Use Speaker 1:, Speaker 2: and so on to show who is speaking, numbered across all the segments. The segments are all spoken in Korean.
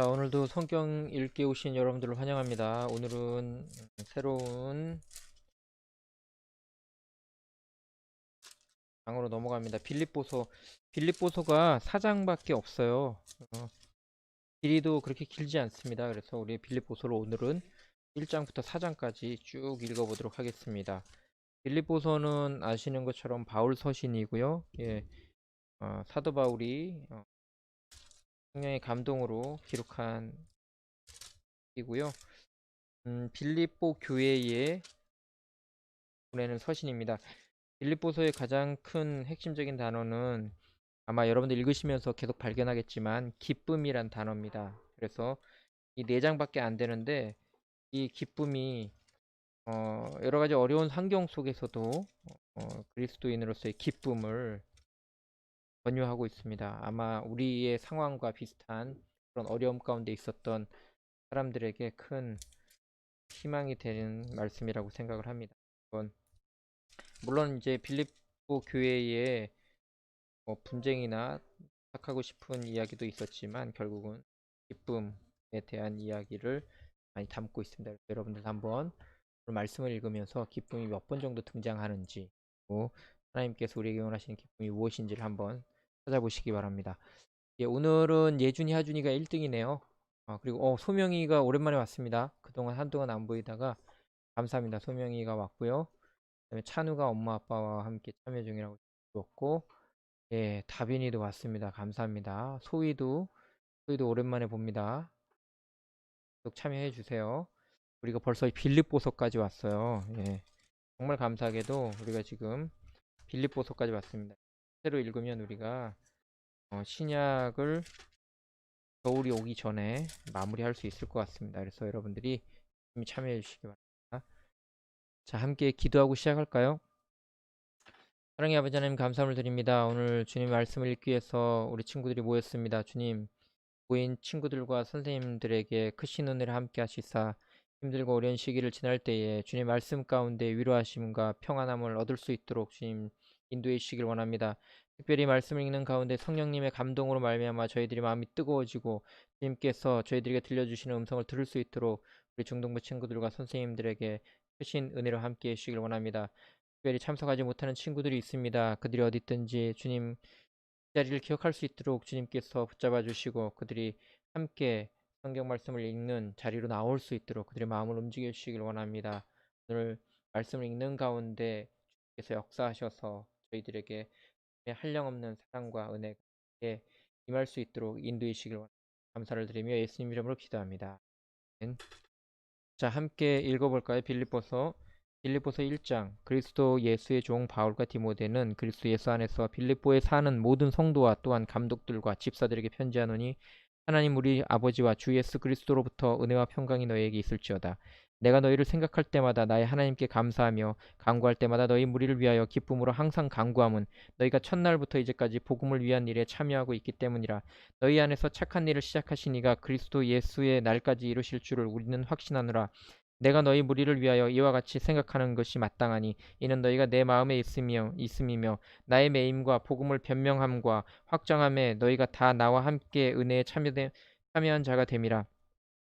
Speaker 1: 자, 오늘도 성경 읽기 오신 여러분들을 환영합니다. 오늘은 새로운 장으로 넘어갑니다. 빌립보서. 빌립보서가 4장밖에 없어요. 어, 길이도 그렇게 길지 않습니다. 그래서 우리 빌립보서를 오늘은 1장부터 4장까지 쭉 읽어보도록 하겠습니다. 빌립보서는 아시는 것처럼 바울 서신이고요. 예, 어, 사도 바울이 어, 성령의 감동으로 기록한 이고요. 음, 빌립보 교회에 보내는 서신입니다. 빌립보서의 가장 큰 핵심적인 단어는 아마 여러분들 읽으시면서 계속 발견하겠지만 기쁨이란 단어입니다. 그래서 이 네 장밖에 안 되는데 이 기쁨이 어, 여러 가지 어려운 환경 속에서도 어, 그리스도인으로서의 기쁨을 권유하고 있습니다. 아마 우리의 상황과 비슷한 그런 어려움 가운데 있었던 사람들에게 큰 희망이 되는 말씀이라고 생각을 합니다. 물론 이제 빌립보 교회에 뭐 분쟁이나 착하고 싶은 이야기도 있었지만 결국은 기쁨에 대한 이야기를 많이 담고 있습니다. 여러분들 한번 오늘 말씀을 읽으면서 기쁨이 몇 번 정도 등장하는지 또 하나님께서 우리에게 원하시는 기쁨이 무엇인지를 한번 찾아보시기 바랍니다. 예, 오늘은 예준이, 하준이가 1등이네요. 아, 그리고 어, 소명이가 오랜만에 왔습니다. 그동안 한동안 안 보이다가 감사합니다. 소명이가 왔고요. 그다음에 찬우가 엄마 아빠와 함께 참여 중이라고 주었고 예, 다빈이도 왔습니다. 감사합니다. 소희도 소희도 오랜만에 봅니다. 계속 참여해 주세요. 우리가 벌써 빌립보서까지 왔어요. 예. 정말 감사하게도 우리가 지금 빌립보서까지 왔습니다. 새로 읽으면 우리가 어, 신약을 겨울이 오기 전에 마무리할 수 있을 것 같습니다. 그래서 여러분들이 좀 참여해 주시기 바랍니다. 자, 함께 기도하고 시작할까요? 사랑의 아버지 하나님 감사함을 드립니다. 오늘 주님 말씀을 읽기 위해서 우리 친구들이 모였습니다. 주님, 모인 친구들과 선생님들에게 크신 은혜를 함께 하시사 힘들고 어려운 시기를 지날 때에 주님 말씀 가운데 위로하심과 평안함을 얻을 수 있도록 주님 인도해 주시길 원합니다. 특별히 말씀을 읽는 가운데 성령님의 감동으로 말미암아 저희들이 마음이 뜨거워지고 주님께서 저희들에게 들려주시는 음성을 들을 수 있도록 우리 중동부 친구들과 선생님들에게 크신 은혜로 함께 해 주시길 원합니다. 특별히 참석하지 못하는 친구들이 있습니다. 그들이 어디 있든지 주님 자리를 기억할 수 있도록 주님께서 붙잡아 주시고 그들이 함께 성경 말씀을 읽는 자리로 나올 수 있도록 그들의 마음을 움직여 주시길 원합니다. 오늘 말씀을 읽는 가운데 주께서 역사하셔서 저희들에게 한량없는 사랑과 은혜에 임할 수 있도록 인도해 주시길. 감사를 드리며 예수님 이름으로 기도합니다. 자, 함께 읽어볼까요? 빌립보서 빌립보서 1장 그리스도 예수의 종 바울과 디모데는 그리스도 예수 안에서 빌립보에 사는 모든 성도와 또한 감독들과 집사들에게 편지하노니 하나님 우리 아버지와 주 예수 그리스도로부터 은혜와 평강이 너희에게 있을지어다. 내가 너희를 생각할 때마다 나의 하나님께 감사하며 간구할 때마다 너희 무리를 위하여 기쁨으로 항상 간구함은 너희가 첫날부터 이제까지 복음을 위한 일에 참여하고 있기 때문이라. 너희 안에서 착한 일을 시작하신 이가 그리스도 예수의 날까지 이루실 줄을 우리는 확신하노라. 내가 너희 무리를 위하여 이와 같이 생각하는 것이 마땅하니 이는 너희가 내 마음에 있으며 있음이며 나의 매임과 복음을 변명함과 확정함에 너희가 다 나와 함께 은혜에 참여되, 참여한 자가 됨이라.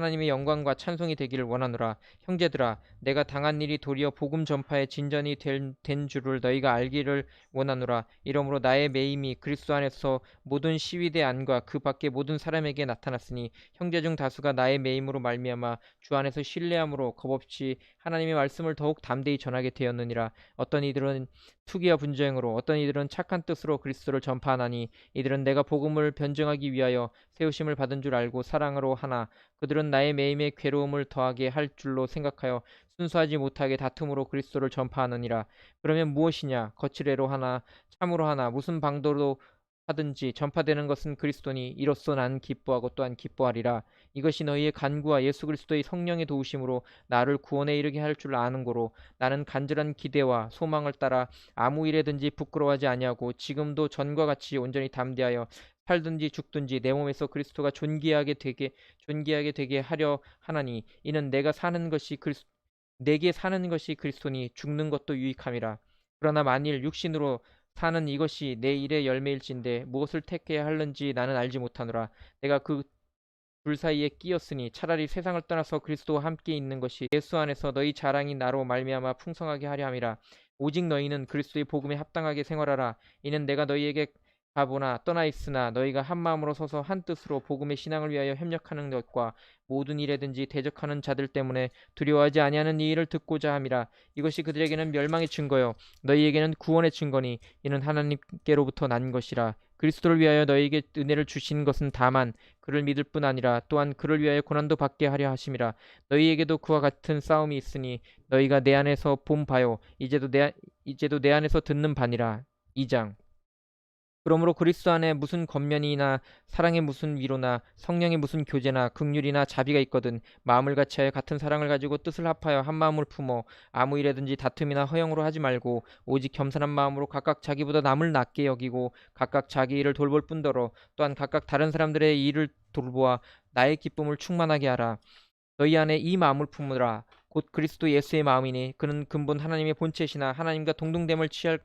Speaker 1: 하나님의 영광과 찬송이 되기를 원하노라. 형제들아 내가 당한 일이 도리어 복음 전파의 진전이 된, 된 줄을 너희가 알기를 원하노라. 이러므로 나의 매임이 그리스도 안에서 모든 시위대 안과 그 밖의 모든 사람에게 나타났으니 형제 중 다수가 나의 매임으로 말미암아 주 안에서 신뢰함으로 겁없이 하나님의 말씀을 더욱 담대히 전하게 되었느니라. 어떤 이들은 투기와 분쟁으로 어떤 이들은 착한 뜻으로 그리스도를 전파하나니 이들은 내가 복음을 변증하기 위하여 세우심을 받은 줄 알고 사랑으로 하나 그들은 나의 매임에 괴로움을 더하게 할 줄로 생각하여 순수하지 못하게 다툼으로 그리스도를 전파하느니라. 그러면 무엇이냐? 거칠애로 하나 참으로 하나 무슨 방도로 하든지 전파되는 것은 그리스도니 이로써 나는 기뻐하고 또한 기뻐하리라. 이것이 너희의 간구와 예수 그리스도의 성령의 도우심으로 나를 구원에 이르게 할 줄 아는 고로 나는 간절한 기대와 소망을 따라 아무 일에든지 부끄러워하지 아니하고 지금도 전과 같이 온전히 담대하여 살든지 죽든지 내 몸에서 그리스도가 존귀하게 되게 존귀하게 되게 하려 하나니 이는 내가 사는 것이 그리스 내게 사는 것이 그리스도니 죽는 것도 유익함이라. 그러나 만일 육신으로 사는 이것이 내 일의 열매일진데 무엇을 택해야 할는지 나는 알지 못하노라. 내가 그 둘 사이에 끼었으니 차라리 세상을 떠나서 그리스도와 함께 있는 것이 예수 안에서 너희 자랑이 나로 말미암아 풍성하게 하려 함이라. 오직 너희는 그리스도의 복음에 합당하게 생활하라. 이는 내가 너희에게 가보나 떠나 있으나 너희가 한 마음으로 서서 한 뜻으로 복음의 신앙을 위하여 협력하는 것과 모든 일에든지 대적하는 자들 때문에 두려워하지 아니하는 이 일을 듣고자 함이라. 이것이 그들에게는 멸망의 증거요. 너희에게는 구원의 증거니 이는 하나님께로부터 난 것이라. 그리스도를 위하여 너희에게 은혜를 주신 것은 다만 그를 믿을 뿐 아니라 또한 그를 위하여 고난도 받게 하려 하심이라. 너희에게도 그와 같은 싸움이 있으니 너희가 내 안에서 본 바요. 이제도 내 이제도 내 안에서 듣는 바니라. 2장 그러므로 그리스도 안에 무슨 겉면이나 사랑의 무슨 위로나 성령의 무슨 교제나 극률이나 자비가 있거든 마음을 같이하여 같은 사랑을 가지고 뜻을 합하여 한 마음을 품어 아무 일에든지 다툼이나 허영으로 하지 말고 오직 겸손한 마음으로 각각 자기보다 남을 낮게 여기고 각각 자기 일을 돌볼 뿐더러 또한 각각 다른 사람들의 일을 돌보아 나의 기쁨을 충만하게 하라. 너희 안에 이 마음을 품으라. 곧 그리스도 예수의 마음이니 그는 근본 하나님의 본체시나 하나님과 동등됨을 취할 취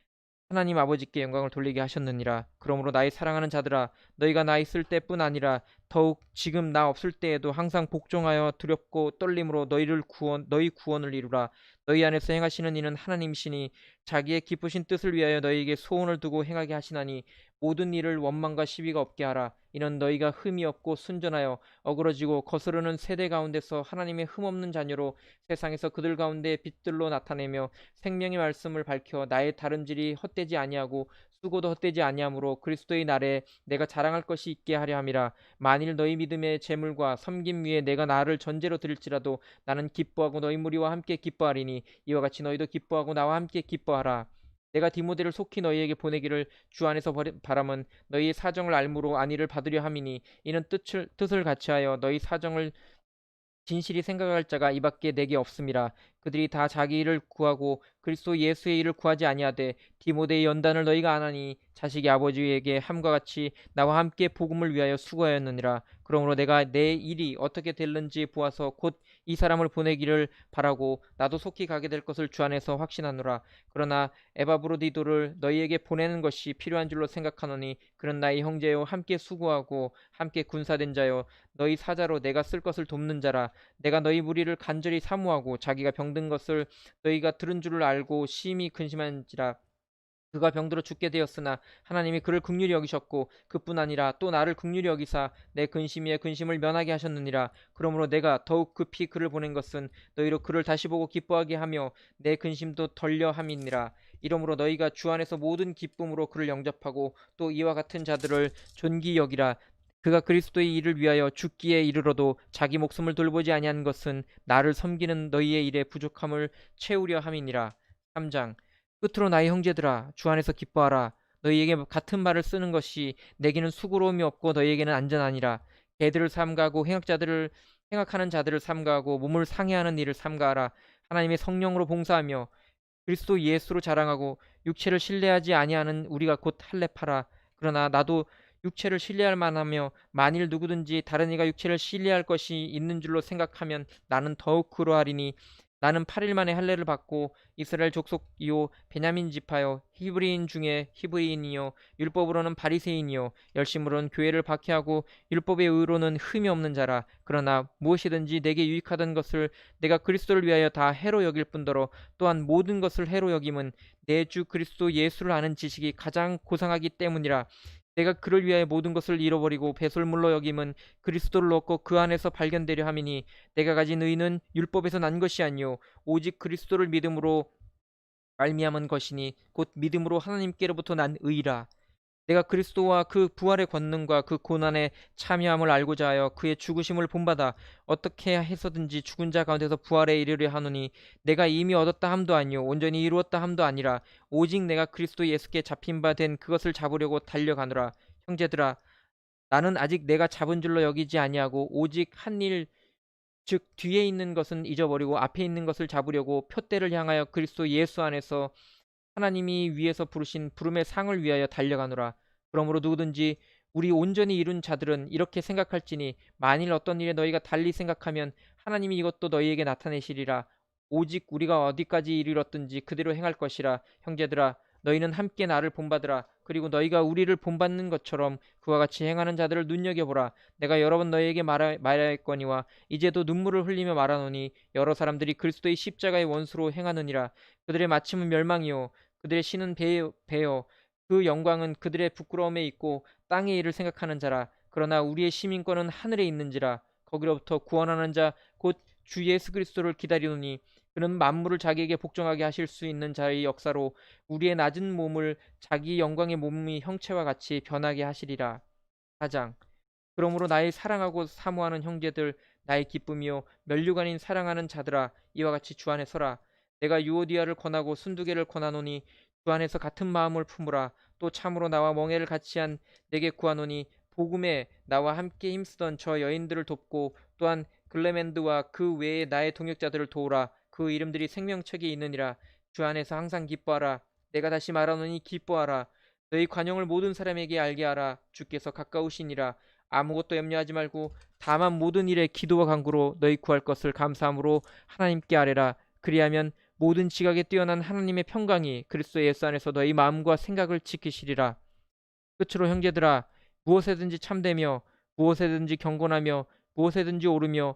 Speaker 1: 하나님 아버지께 영광을 돌리게 하셨느니라. 그러므로 나의 사랑하는 자들아, 너희가 나 있을 때뿐 아니라 더욱 지금 나 없을 때에도 항상 복종하여 두렵고 떨림으로 너희를 구원 너희 구원을 이루라. 너희 안에서 행하시는 이는 하나님이시니 자기의 기쁘신 뜻을 위하여 너희에게 소원을 두고 행하게 하시나니 모든 일을 원망과 시비가 없게 하라. 이는 너희가 흠이 없고 순전하여 어그러지고 거스르는 세대 가운데서 하나님의 흠 없는 자녀로 세상에서 그들 가운데 빛들로 나타내며 생명의 말씀을 밝혀 나의 다름질이 헛되지 아니하고 수고도 헛되지 아니하므로 그리스도의 날에 내가 자랑할 것이 있게 하려 함이라 만일 너희 믿음의 재물과 섬김 위에 내가 나를 전제로 드릴지라도 나는 기뻐하고 너희 무리와 함께 기뻐하리니 이와 같이 너희도 기뻐하고 나와 함께 기뻐 하라. 내가 디모데를 속히 너희에게 보내기를 주 안에서 바람은 너희의 사정을 알므로 안위를 받으려 함이니 이는 뜻을, 뜻을 같이하여 너희 사정을 진실이 생각할 자가 이밖에 내게 없음이라. 그들이 다 자기 일을 구하고 그리스도 예수의 일을 구하지 아니하되 디모데의 연단을 너희가 안하니 자식이 아버지에게 함과 같이 나와 함께 복음을 위하여 수고하였느니라. 그러므로 내가 내 일이 어떻게 될는지 보아서 곧 이 사람을 보내기를 바라고 나도 속히 가게 될 것을 주 안에서 확신하노라. 그러나 에바브로디도를 너희에게 보내는 것이 필요한 줄로 생각하노니 그는 나의 형제요 함께 수고하고 함께 군사된 자요. 너희 사자로 내가 쓸 것을 돕는 자라. 내가 너희 무리를 간절히 사모하고 자기가 병든 것을 너희가 들은 줄을 알고 심히 근심한지라 그가 병들어 죽게 되었으나 하나님이 그를 극률히 여기셨고 그뿐 아니라 또 나를 극률히 여기사 내 근심 위에 근심을 면하게 하셨느니라. 그러므로 내가 더욱 급히 그를 보낸 것은 너희로 그를 다시 보고 기뻐하게 하며 내 근심도 덜려 함이니라. 이러므로 너희가 주 안에서 모든 기쁨으로 그를 영접하고 또 이와 같은 자들을 존귀 여기라. 그가 그리스도의 일을 위하여 죽기에 이르러도 자기 목숨을 돌보지 아니한 것은 나를 섬기는 너희의 일에 부족함을 채우려 함이니라. 3장 끝으로 나의 형제들아 주 안에서 기뻐하라. 너희에게 같은 말을 쓰는 것이 내게는 수고로움이 없고 너희에게는 안전하니라. 개들을 삼가하고 행악자들을 행악하는 자들을 삼가하고 몸을 상해하는 일을 삼가하라. 하나님의 성령으로 봉사하며 그리스도 예수로 자랑하고 육체를 신뢰하지 아니하는 우리가 곧 할례파라. 그러나 나도 육체를 신뢰할 만하며 만일 누구든지 다른 이가 육체를 신뢰할 것이 있는 줄로 생각하면 나는 더욱 그러하리니 나는 8일 만에 할례를 받고 이스라엘 족속이요 베냐민 지파요 히브리인 중에 히브리인이요 율법으로는 바리새인이요 열심으로는 교회를 박해하고 율법의 의로는 흠이 없는 자라. 그러나 무엇이든지 내게 유익하던 것을 내가 그리스도를 위하여 다 해로 여길 뿐더러 또한 모든 것을 해로 여김은 내 주 그리스도 예수를 아는 지식이 가장 고상하기 때문이라 내가 그를 위하여 모든 것을 잃어버리고 배설물로 여김은 그리스도를 얻고 그 안에서 발견되려 함이니 내가 가진 의는 율법에서 난 것이 아니요 오직 그리스도를 믿음으로 말미암은 것이니 곧 믿음으로 하나님께로부터 난 의라 내가 그리스도와 그 부활의 권능과 그 고난에 참여함을 알고자 하여 그의 죽으심을 본받아 어떻게 해서든지 죽은 자 가운데서 부활에 이르려 하노니 내가 이미 얻었다 함도 아니요 온전히 이루었다 함도 아니라 오직 내가 그리스도 예수께 잡힌 바 된 그것을 잡으려고 달려가노라. 형제들아 나는 아직 내가 잡은 줄로 여기지 아니하고 오직 한 일 즉 뒤에 있는 것은 잊어버리고 앞에 있는 것을 잡으려고 표대를 향하여 그리스도 예수 안에서 하나님이 위에서 부르신 부름의 상을 위하여 달려가노라. 그러므로 누구든지 우리 온전히 이룬 자들은 이렇게 생각할지니 만일 어떤 일에 너희가 달리 생각하면 하나님이 이것도 너희에게 나타내시리라. 오직 우리가 어디까지 이르렀든지 그대로 행할 것이라. 형제들아 너희는 함께 나를 본받으라. 그리고 너희가 우리를 본받는 것처럼 그와 같이 행하는 자들을 눈여겨보라. 내가 여러 번 너희에게 말하, 말하였거니와 이제도 눈물을 흘리며 말하노니 여러 사람들이 그리스도의 십자가의 원수로 행하느니라. 그들의 마침은 멸망이요 그들의 신은 배요, 배요 그 영광은 그들의 부끄러움에 있고 땅의 일을 생각하는 자라. 그러나 우리의 시민권은 하늘에 있는지라. 거기로부터 구원하는 자 곧 주 예수 그리스도를 기다리노니 그는 만물을 자기에게 복종하게 하실 수 있는 자의 역사로 우리의 낮은 몸을 자기 영광의 몸의 형체와 같이 변하게 하시리라. 4장 그러므로 나의 사랑하고 사모하는 형제들 나의 기쁨이요 멸류관인 사랑하는 자들아 이와 같이 주 안에 서라. 내가 유오디아를 권하고 순두개를 권하노니 주 안에서 같은 마음을 품으라. 또 참으로 나와 멍해를 같이 한 내게 구하노니 복음에 나와 함께 힘쓰던 저 여인들을 돕고 또한 글레멘드와 그 외의 나의 동역자들을 도우라. 그 이름들이 생명책에 있느니라. 주 안에서 항상 기뻐하라. 내가 다시 말하노니 기뻐하라. 너희 관용을 모든 사람에게 알게 하라. 주께서 가까우시니라. 아무것도 염려하지 말고 다만 모든 일에 기도와 간구로 너희 구할 것을 감사함으로 하나님께 아뢰라. 그리하면 모든 지각에 뛰어난 하나님의 평강이 그리스도 예수 안에서 너희 마음과 생각을 지키시리라. 끝으로 형제들아 무엇에든지 참되며 무엇에든지 경건하며 무엇에든지 오르며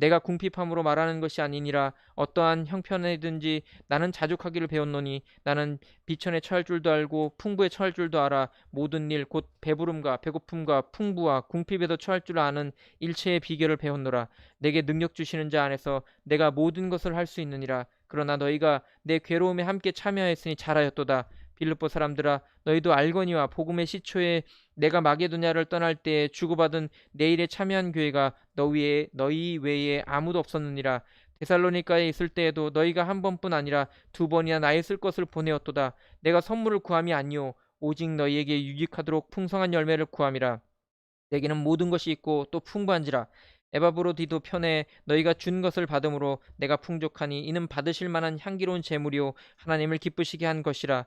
Speaker 1: 내가 궁핍함으로 말하는 것이 아니니라. 어떠한 형편에든지 나는 자족하기를 배웠노니 나는 비천에 처할 줄도 알고 풍부에 처할 줄도 알아. 모든 일 곧 배부름과 배고픔과 풍부와 궁핍에도 처할 줄 아는 일체의 비결을 배웠노라. 내게 능력 주시는 자 안에서 내가 모든 것을 할 수 있느니라. 그러나 너희가 내 괴로움에 함께 참여하였으니 잘하였도다. 빌립보 사람들아 너희도 알거니와 복음의 시초에 내가 마게도냐를 떠날 때에 주고받은 내일에 참여한 교회가 너 위에 너희 외에 아무도 없었느니라. 데살로니가에 있을 때에도 너희가 한 번뿐 아니라 두 번이나 나의 쓸 것을 보내었도다. 내가 선물을 구함이 아니요 오직 너희에게 유익하도록 풍성한 열매를 구함이라. 내게는 모든 것이 있고 또 풍부한지라. 에바브로디도 편에 너희가 준 것을 받음으로 내가 풍족하니 이는 받으실 만한 향기로운 제물이요 하나님을 기쁘시게 한 것이라.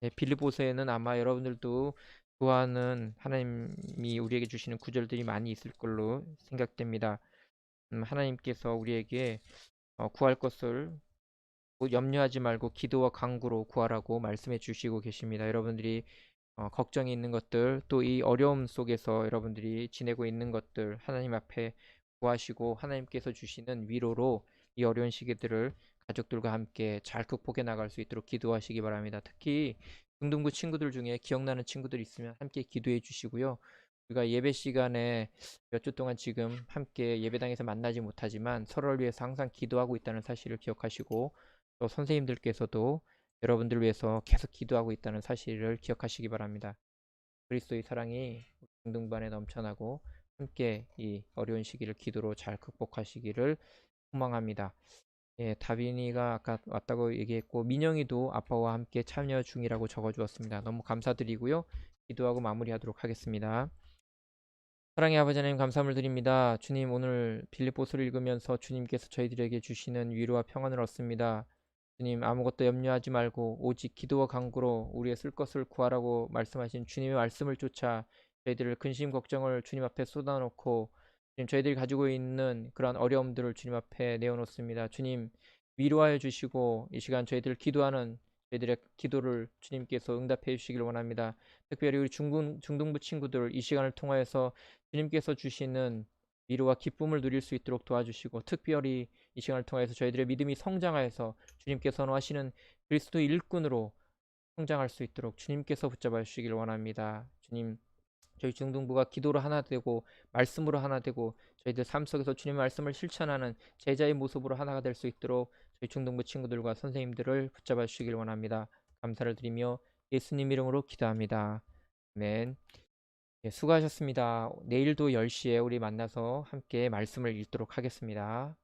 Speaker 1: 네, 빌립보서에는 아마 여러분들도 좋아하는 하나님이 우리에게 주시는 구절들이 많이 있을 걸로 생각됩니다. 음, 하나님께서 우리에게 어, 구할 것을 뭐 염려하지 말고 기도와 간구로 구하라고 말씀해 주시고 계십니다. 여러분들이 어, 걱정이 있는 것들 또 이 어려움 속에서 여러분들이 지내고 있는 것들 하나님 앞에 구하시고 하나님께서 주시는 위로로 이 어려운 시기들을 가족들과 함께 잘 극복해 나갈 수 있도록 기도하시기 바랍니다. 특히 중등부 친구들 중에 기억나는 친구들 있으면 함께 기도해 주시고요. 우리가 예배 시간에 몇 주 동안 지금 함께 예배당에서 만나지 못하지만 서로를 위해서 항상 기도하고 있다는 사실을 기억하시고 또 선생님들께서도 여러분들 위해서 계속 기도하고 있다는 사실을 기억하시기 바랍니다. 그리스도의 사랑이 중등부 안에 넘쳐나고 함께 이 어려운 시기를 기도로 잘 극복하시기를 소망합니다. 예, 다빈이가 아까 왔다고 얘기했고 민영이도 아빠와 함께 참여 중이라고 적어주었습니다. 너무 감사드리고요. 기도하고 마무리하도록 하겠습니다. 사랑의 아버지 하나님 감사함을 드립니다. 주님 오늘 빌립보서를 읽으면서 주님께서 저희들에게 주시는 위로와 평안을 얻습니다. 주님 아무것도 염려하지 말고 오직 기도와 간구로 우리의 쓸 것을 구하라고 말씀하신 주님의 말씀을 쫓아 저희들을 근심 걱정을 주님 앞에 쏟아놓고 주님 저희들이 가지고 있는 그러한 어려움들을 주님 앞에 내어놓습니다. 주님 위로하여 주시고 이 시간 저희들 기도하는 저희들의 기도를 주님께서 응답해 주시길 원합니다. 특별히 우리 중군, 중등부 친구들 이 시간을 통하여서 주님께서 주시는 위로와 기쁨을 누릴 수 있도록 도와주시고 특별히 이 시간을 통해서 저희들의 믿음이 성장하여서 주님께서 선호하시는 그리스도 일꾼으로 성장할 수 있도록 주님께서 붙잡아 주시길 원합니다. 주님 저희 중등부가 기도로 하나 되고 말씀으로 하나 되고 저희들 삶 속에서 주님의 말씀을 실천하는 제자의 모습으로 하나가 될 수 있도록 저희 중등부 친구들과 선생님들을 붙잡아 주시길 원합니다. 감사를 드리며 예수님 이름으로 기도합니다. 아멘. 예, 수고하셨습니다. 내일도 10시에 우리 만나서 함께 말씀을 읽도록 하겠습니다.